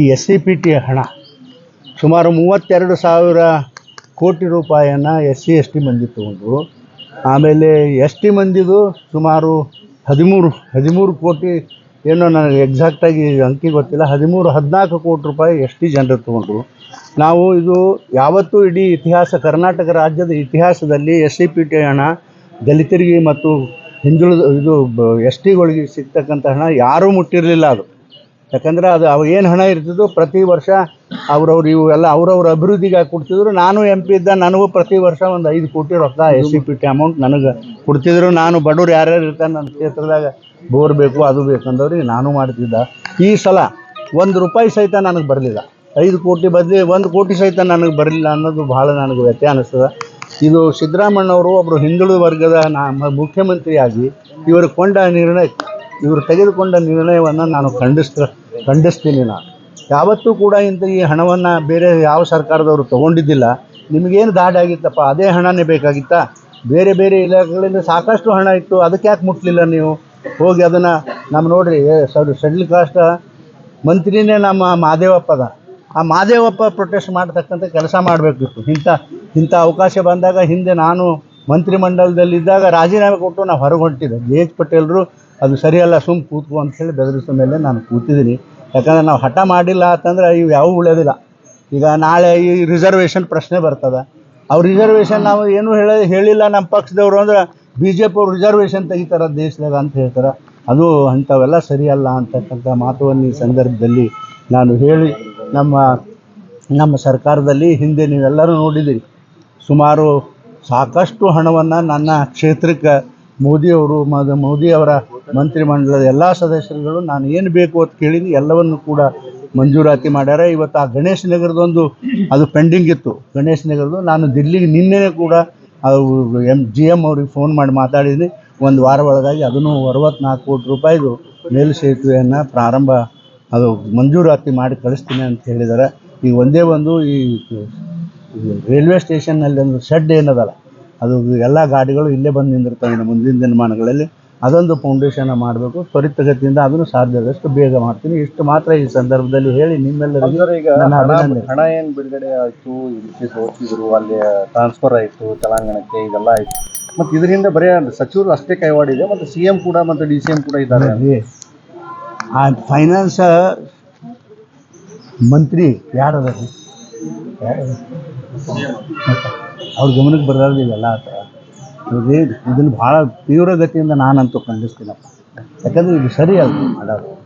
ಈ S C P T ಹಣ. ಸುಮಾರು ಮೂವತ್ತೆರಡು ಸಾವಿರ ಕೋಟಿ ರೂಪಾಯಿಯನ್ನು ಎಸ್ ಸಿ, ಎಸ್ ಟಿ ಮಂದಿ ತೊಗೊಂಡ್ರು. ಆಮೇಲೆ ಎಸ್ ಟಿ ಮಂದಿದು ಸುಮಾರು ಹದಿಮೂರು ಹದಿಮೂರು ಕೋಟಿ ಏನೋ ನನಗೆ ಎಕ್ಸಾಕ್ಟಾಗಿ ಅಂಕಿ ಗೊತ್ತಿಲ್ಲ. ಹದಿಮೂರು, ಹದಿನಾಲ್ಕು ಕೋಟಿ ರೂಪಾಯಿ ಎಸ್ ಟಿ ಜನರು ತೊಗೊಂಡ್ರು. ನಾವು ಇದು ಯಾವತ್ತೂ ಇಡೀ ಇತಿಹಾಸ, ಕರ್ನಾಟಕ ರಾಜ್ಯದ ಇತಿಹಾಸದಲ್ಲಿ ಎಸ್ ಸಿ ಪಿ ಟಿ ಹಣ, ದಲಿತರಿಗೆ ಮತ್ತು ಹಿಂದುಳಿದ ಇದು ಎಸ್ ಟಿಗಳಿಗೆ ಸಿಗ್ತಕ್ಕಂಥ ಹಣ ಯಾರೂ ಮುಟ್ಟಿರಲಿಲ್ಲ ಅದು. ಯಾಕಂದ್ರೆ ಅದು ಅವ್ರು ಏನು ಹಣ ಇರ್ತಿದ್ದು ಪ್ರತಿ ವರ್ಷ ಅವ್ರವ್ರು ಇವೆಲ್ಲ ಅವ್ರವ್ರ ಅಭಿವೃದ್ಧಿಗೆ ಹಾಕಿ ಕೊಡ್ತಿದ್ರು. ನಾನು ಎಂ ಪಿ ಇದ್ದ ನನಗೂ ಪ್ರತಿ ವರ್ಷ ಒಂದು ಐದು ಕೋಟಿ ರೊಕ್ಕ S C P T amount ನನಗೆ ಕೊಡ್ತಿದ್ರು. ನಾನು ಬಡವ್ರು ಯಾರ್ಯಾರು ಇರ್ತಾರೆ ನನ್ನ ಕ್ಷೇತ್ರದಾಗ ಬೋರ್ ಬೇಕು, ಅದು ಬೇಕಂದವ್ರಿಗೆ ನಾನು ಮಾಡ್ತಿದ್ದ. ಈ ಸಲ ಒಂದು ರೂಪಾಯಿ ಸಹಿತ ನನಗೆ ಬರಲಿಲ್ಲ. ಐದು ಕೋಟಿ ಬದಲಿ ಒಂದು ಕೋಟಿ ಸಹಿತ ನನಗೆ ಬರಲಿಲ್ಲ ಅನ್ನೋದು ಭಾಳ ನನಗೆ ವ್ಯತ್ಯ ಅನ್ನಿಸ್ತದೆ ಇದು ಸಿದ್ದರಾಮಣ್ಣವರು ಒಬ್ಬರು ಹಿಂದುಳಿದ ವರ್ಗದ ನಾ ಮುಖ್ಯಮಂತ್ರಿಯಾಗಿ ಇವರು ಕೊಂಡ ನಿರ್ಣಯ ಇವರು ತೆಗೆದುಕೊಂಡ ನಿರ್ಣಯವನ್ನು ನಾನು ಖಂಡಿಸ್ತ, ಖಂಡಿಸ್ತೀನಿ ನಾನು. ಯಾವತ್ತೂ ಕೂಡ ಇಂಥ ಈ ಹಣವನ್ನು ಬೇರೆ ಯಾವ ಸರ್ಕಾರದವರು ತೊಗೊಂಡಿದ್ದಿಲ್ಲ. ನಿಮಗೇನು ಆಗಿತ್ತಪ್ಪ ಅದೇ ಹಣನೇ ಬೇಕಾಗಿತ್ತಾ? ಬೇರೆ ಬೇರೆ ಇಲಾಖೆಗಳಿಂದ ಸಾಕಷ್ಟು ಹಣ ಇತ್ತು. ಅದಕ್ಕೆ ಯಾಕೆ ಮುಟ್ಲಿಲ್ಲ ನೀವು? ಹೋಗಿ ಅದನ್ನು ನಮ್ಮ ನೋಡ್ರಿ ಸರ್ ಸೆಡ್ಲ್ ಕಾಸ್ಟ್ ಮಂತ್ರಿನೇ ನಮ್ಮ ಮಾದೇವಪ್ಪದ ಆ ಮಾದೇವಪ್ಪ ಪ್ರೊಟೆಸ್ಟ್ ಮಾಡ್ತಕ್ಕಂಥ ಕೆಲಸ ಮಾಡಬೇಕಿತ್ತು ಇಂಥ ಇಂಥ ಅವಕಾಶ ಬಂದಾಗ ಹಿಂದೆ ನಾನು ಮಂತ್ರಿಮಂಡಲದಲ್ಲಿದ್ದಾಗ ರಾಜೀನಾಮೆ ಕೊಟ್ಟು ನಾವು ಹೊರಗೆ ಜೆ ಎಚ್ ಪಟೇಲ್ರು ಅದು ಸರಿಯಲ್ಲ, ಸುಮ್ ಅಂತ ಹೇಳಿ ಬೆದರಿಸೋ ಮೇಲೆ ನಾನು ಕೂತಿದ್ದೀನಿ. ಯಾಕಂದ್ರೆ ನಾವು ಹಠ ಮಾಡಿಲ್ಲ ಅಂತಂದ್ರೆ ಇವು ಯಾವ ಉಳಿಯೋದಿಲ್ಲ. ಈಗ ನಾಳೆ ಈ ರಿಸರ್ವೇಷನ್ ಪ್ರಶ್ನೆ ಬರ್ತದೆ. ಅವ್ರು ರಿಸರ್ವೇಷನ್ ನಾವು ಏನೂ ಹೇಳ, ಹೇಳಿಲ್ಲ ನಮ್ಮ ಪಕ್ಷದವರು ಅಂದ್ರೆ ಬಿ ಜೆ ಪಿ ಅವ್ರು ರಿಸರ್ವೇಷನ್ ತೆಗಿತಾರೆ ದೇಶದಾಗ ಅಂತ ಹೇಳ್ತಾರೆ. ಅದು ಅಂಥವೆಲ್ಲ ಸರಿಯಲ್ಲ ಅಂತಕ್ಕಂಥ ಮಾತುವನ್ನು ಈ ಸಂದರ್ಭದಲ್ಲಿ ನಾನು ಹೇಳಿ ನಮ್ಮ ನಮ್ಮ ಸರ್ಕಾರದಲ್ಲಿ ಹಿಂದೆ ನೀವೆಲ್ಲರೂ ನೋಡಿದ್ದೀರಿ. ಸುಮಾರು ಸಾಕಷ್ಟು ಹಣವನ್ನು ನನ್ನ ಕ್ಷೇತ್ರಕ್ಕೆ ಮೋದಿಯವರು, ಮದ ಮೋದಿಯವರ ಮಂತ್ರಿಮಂಡಲದ ಎಲ್ಲ ಸದಸ್ಯರುಗಳು ನಾನು ಏನು ಬೇಕು ಅಂತ ಕೇಳಿನಿ, ಎಲ್ಲವನ್ನು ಕೂಡ ಮಂಜೂರಾತಿ ಮಾಡ್ಯಾರ. ಇವತ್ತು ಆ ಗಣೇಶ್ ನಗರದೊಂದು ಅದು ಪೆಂಡಿಂಗ್ ಇತ್ತು. ಗಣೇಶ್ ನಗರದ್ದು ನಾನು ದಿಲ್ಲಿಗೆ ನಿನ್ನೆ ಕೂಡ ಎಂ ಜಿ ಎಂ ಅವ್ರಿಗೆ ಫೋನ್ ಮಾಡಿ ಮಾತಾಡಿದ್ದೀನಿ ಒಂದು ವಾರ ಒಳಗಾಗಿ ಅದನ್ನು ಅರವತ್ನಾಲ್ಕು ಕೋಟಿ ರೂಪಾಯಿದು ಮೇಲು ಸೇತುವೆಯನ್ನು ಪ್ರಾರಂಭ, ಅದು ಮಂಜೂರಾತಿ ಮಾಡಿ ಕಳಿಸ್ತೀನಿ ಅಂತ ಹೇಳಿದ್ದಾರೆ ಈಗ ಒಂದೇ ಒಂದು ಈ ರೈಲ್ವೆ ಸ್ಟೇಷನ್ನಲ್ಲಿ ಒಂದು ಶೆಡ್ ಏನದಲ್ಲ ಅದು ಎಲ್ಲ ಗಾಡಿಗಳು ಇಲ್ಲೇ ಬಂದು ನಿಂದಿರ್ತವೆ ಇನ್ನು ಮುಂದಿನ ದಿನಮಾನಗಳಲ್ಲಿ. ಅದೊಂದು ಫೌಂಡೇಶನ್ ಮಾಡಬೇಕು. ತ್ವರಿತಗತಿಯಿಂದ ಅದನ್ನು ಸಾಧ್ಯದಷ್ಟು ಬೇಗ ಮಾಡ್ತೀನಿ. ಇಷ್ಟು ಮಾತ್ರ ಈ ಸಂದರ್ಭದಲ್ಲಿ ಹೇಳಿ ನಿಮ್ಮೆಲ್ಲರಿಗೂ ಈಗ ನನ್ನ ಹಣ ಏನ್ ಬಿಡುಗಡೆ ಆಯಿತು? ಹೋಗ್ತಿದ್ರು ಅಲ್ಲಿ ಟ್ರಾನ್ಸ್ಫರ್ ಆಯ್ತು ತೆಲಂಗಾಣಕ್ಕೆ ಇದೆಲ್ಲ ಆಯ್ತು. ಮತ್ತೆ ಇದರಿಂದ ಬರೀ ಸಚಿವರು ಅಷ್ಟೇ ಕೈವಾಡಿದೆ ಮತ್ತೆ ಸಿ ಎಂ ಕೂಡ ಮತ್ತೆ ಡಿ ಸಿ ಎಂ ಕೂಡ ಇದ್ದಾರೆ ಆ ಫೈನಾನ್ಸ್ ಮಂತ್ರಿ ಯಾರದ? ಅವ್ರ ಗಮನಕ್ಕೆ ಬರೋದಿಲ್ಲ ಆ ಥರ. ಇದೇ ಇದನ್ನು ಭಾಳ ತೀವ್ರಗತಿಯಿಂದ ನಾನಂತೂ ಖಂಡಿಸ್ತೀನಪ್ಪ. ಯಾಕಂದರೆ ಇದು ಸರಿ ಅಲ್ಲ ಮಾಡೋದು.